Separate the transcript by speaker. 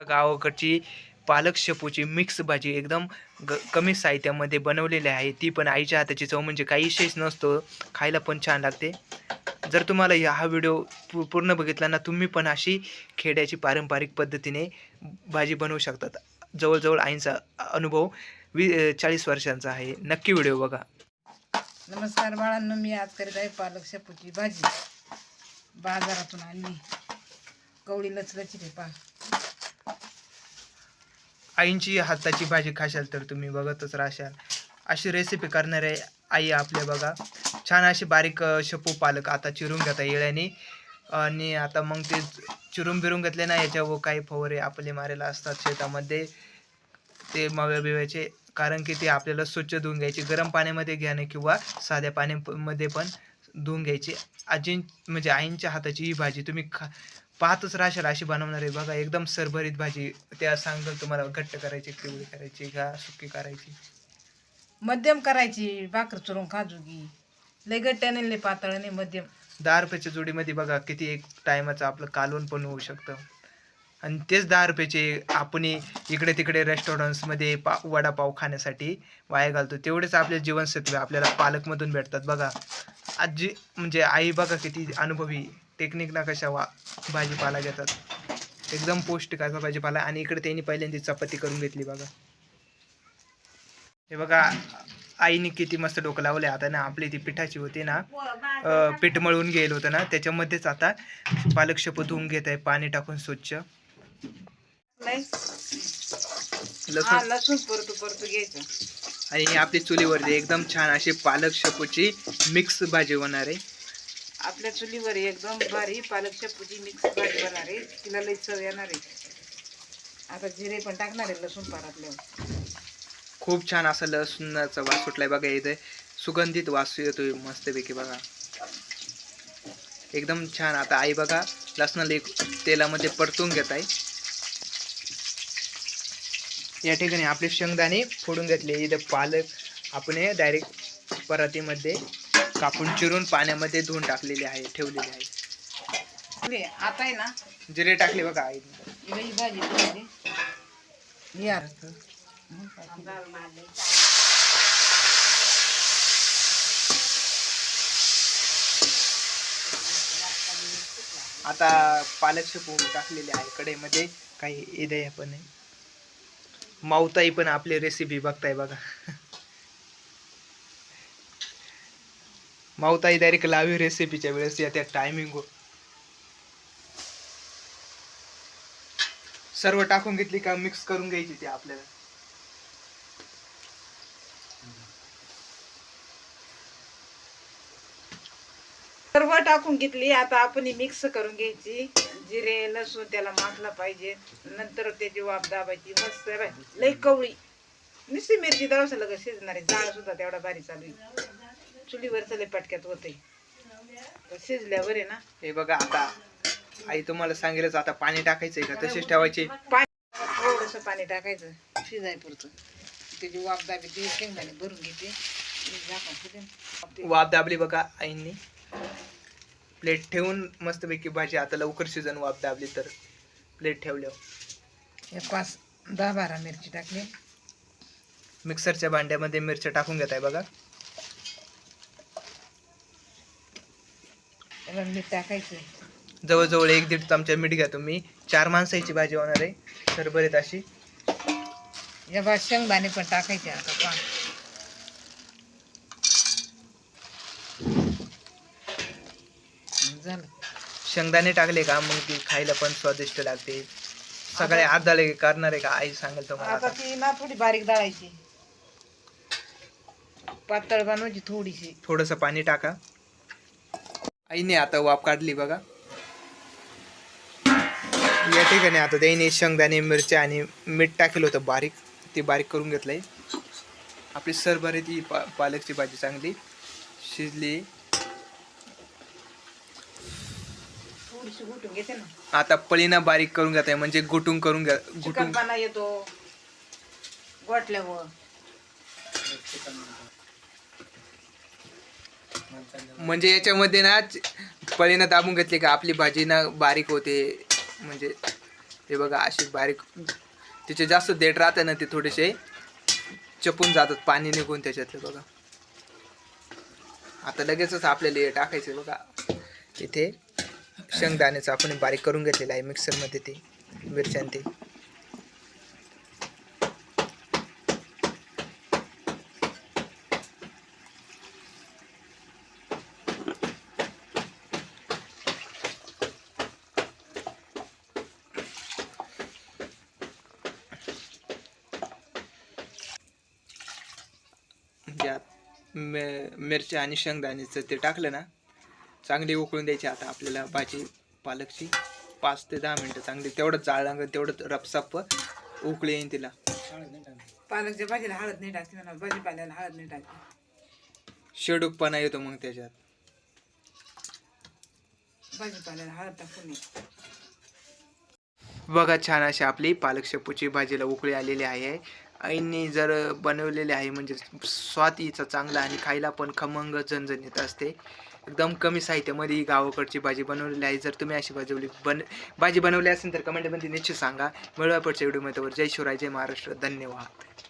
Speaker 1: गावाकडची पालक शेपूची मिक्स भाजी एकदम ग कमी साहित्यामध्ये बनवलेली आहे. ती पण आईच्या हाताची चव म्हणजे काही विशेष नसतो. खायला पण छान लागते. जर तुम्हाला या हा व्हिडिओ पू पूर्ण बघितला ना तुम्ही पण अशी खेड्याची पारंपरिक पद्धतीने भाजी बनवू शकतात. जवळजवळ आईंचा अनुभव वी चाळीस वर्षांचा आहे. नक्की व्हिडिओ बघा.
Speaker 2: नमस्कार बाळांनो मी आज करीत आहे पालक शेपूची भाजी. बाजारातून आणली. कवळी लचलची रे पा
Speaker 1: आईंची हाताची भाजी खाशाल तर तुम्ही बघतच राहशाल. अशी रेसिपी करणारे आई आपले बघा. छान अशी बारीक शपू पालक आता चिरून घेता येळ्याने. आणि आता मग ते चिरून बिरून घेतले ना याच्यावर काही फवारे आपले मारेला असतात शेतामध्ये. ते मव्या बिव्याचे. कारण की ते आपल्याला स्वच्छ धुवून घ्यायचे. गरम पाण्यामध्ये घ्याने किंवा साध्या पाण्यामध्ये पण धुवून घ्यायची. आजी म्हणजे आईंच्या हाताची ही भाजी तुम्ही खा पाहतच राहशाल अशी बनवणार आहे. बघा एकदम सरभरीत भाजी. त्या सांगेल तुम्हाला घट्ट करायची पिवळी करायची का सुकी करायची.
Speaker 2: मध्यम करायची. भाकर चुरून काजूगी लय गट्ट्याने लय पातळ नाही मध्यम.
Speaker 1: दहा रुपयाच्या जोडीमध्ये बघा किती एक टायमाचं आपलं कालवण पण होऊ शकतं. आणि तेच दहा रुपयाचे आपण इकडे तिकडे रेस्टॉरंट्समध्ये पा वडापाव खाण्यासाठी वाया घालतो. तेवढेच आपले जीवनसत्व आपल्याला पालकमधून भेटतात. बघा आजी म्हणजे आई बघा किती अनुभवी. टेक्निकला कशा वा भाजीपाला घेतात. एकदम पौष्टिक असा भाजीपाला आणि इकडे त्यांनी पहिल्यांदा चपाती करून घेतली बघा. हे बघा आईने किती मस्त डोकं लावले आता ना आपली ती पिठाची होती ना पीठ मळून गेलं होतं ना त्याच्यामध्येच आता पालक शेपू धुवून घेत आहे. पाणी टाकून स्वच्छ.
Speaker 2: लय
Speaker 1: लसूण
Speaker 2: लसूण परतू परतू घ्यायचं.
Speaker 1: आणि आपली चुलीवरती एकदम छान अशी पालक शेपूची मिक्स भाजी होणार आहे.
Speaker 2: आपल्या चुलीवर एकदम भारी पालक शेपूची मिक्स भाजी बनणार आहे. तिला लई चव येणार आहे. आता जिरे पण टाकणार आहे लसूण पारातल्यावर
Speaker 1: खूप छान असं लसूणाचा वास सुटलाय बघा इथे. सुगंधित वास येतोय मस्तपैकी बघा. एकदम छान. आता आई बघा लसणाला एक तेलामध्ये परतून घेत आहे. या ठिकाणी आपले शेंगदाणे फोडून घेतले. इथे पालक आपण डायरेक्ट परातीमध्ये कापून चिरून पाण्यामध्ये धुवून टाकलेले आहे ठेवलेले आहे.
Speaker 2: आता आहे ना?
Speaker 1: जिरे टाकले बघा आई. आता पालक शेपू टाकलेले आहे कढईमध्ये. काही इदय पण आहे. मावताई पण आपली रेसिपी बघताय बघा. मावताई डायरेक्ट लावी रेसिपीच्या वेळेस या त्या टायमिंग सर्व टाकून घेतली का मिक्स करून घ्यायची ती आपल्याला?
Speaker 2: सर्व टाकून घेतली. आता आपण मिक्स करून घ्यायची. जिरे लसूण त्याला माखला पाहिजे. नंतर त्याची वाफ दाबायची मस्त लई कवळी. नुसती मिरची दवस लगेच शिजणार. आहे जाळ सुद्धा तेवढा भारी चालू आहे. चुलीवरचं लई पटक्यात होते शिजल्यावर आहे ना.
Speaker 1: हे बघा आता आई तुम्हाला सांगेलच आता पाणी टाकायचंय का? तसेच ठेवायचे.
Speaker 2: पाणी थोडंसं पाणी टाकायचं. शिजाय पुरतं त्याची वाफ दाबी ती शेंगदाणे भरून घेते.
Speaker 1: वाफ दाबली बघा आईंनी. प्लेट ठेवून मस्तपैकी भाजी. आता लवकर शिजन वाफ दाबली तर. प्लेट ठेवल्यावर.
Speaker 2: एक पाच दहा बारा मिरची टाकली.
Speaker 1: मिक्सरच्या भांड्यामध्ये मिरच्या टाकून घेताय बघा.
Speaker 2: मीठ टाकायचं.
Speaker 1: जवळजवळ एक दीड चमचा मीठ घ्या तुम्ही. चार माणसाची भाजी होणार आहे. सरभरीत अशी.
Speaker 2: या बा शेंगदाणे पण टाकायचे आता पा झालं.
Speaker 1: शेंगदाणे टाकले का? मग ती खायला पण स्वादिष्ट लागते. सगळे आदाळे करणार आहे का? आई सांगेल तुम्हाला
Speaker 2: आता
Speaker 1: आता.
Speaker 2: ती ना थोडी बारीक दळायची. पातळ बनवायची थोडीशी.
Speaker 1: थोडंसं पाणी टाका. आईने आता वाफ काढली बघा. या ठिकाणी आता त्याने शेंगदाणे मिरच्या आणि मीठ टाकलं होतं बारीक. ते बारीक करून घेतलंय. आपली सरभरी ती पा पालकची भाजी चांगली. शिजली. आता पळीना बारीक करून घेत आहे म्हणजे गुटून करून घ्या गुटून
Speaker 2: येतो. गोटल्यावर
Speaker 1: म्हणजे याच्यामध्ये ना पळीनं दाबून घेतली का आपली भाजी ना बारीक होते. म्हणजे हे बघा अशी बारीक. तिचे जास्त देठ राहते ना ते थोडेसे चपून जातात पाणी निघून त्याच्यातले बघा. आता लगेचच आपल्याला हे टाकायचं बघा. इथे शेंगदाण्याचं आपण बारीक करून घेतलेलं आहे मिक्सरमध्ये ते मिरच्यां ते ज्यात मे मिरच्या आणि शेंगदाण्याचं ते टाकलं ना चांगली उकळून द्यायची आता आपल्याला भाजी पालकची. पाच ते दहा मिनटं चांगली तेवढंच जाळ लागेल तेवढंच रपसाप उकळी येईन तिला.
Speaker 2: पालकच्या भाजीला हळद नाही टाकते म्हणा भाजीपाल्याला हळद नाही टाकते.
Speaker 1: शेडूकपणा येतो मग त्याच्यात.
Speaker 2: भाजीपाल्याला हळद टाकून
Speaker 1: बघा छान अशी आपली पालक शेपूची भाजीला उकळी आलेली आहे. आईने जर बनवलेले आहे म्हणजे स्वाद हिचा चांगला आणि खायला पण खमंग झणझणीत असते. एकदम कमी साहित्यामध्ये ही गावाकडची भाजी बनवलेली आहे. जर तुम्ही अशी भाजी बन भाजी बनवली असेल तर कमेंटमध्ये निश्चित सांगा. मिळवा पुढच्या व्हिडिओमध्ये जय शिवराय जय महाराष्ट्र. धन्यवाद.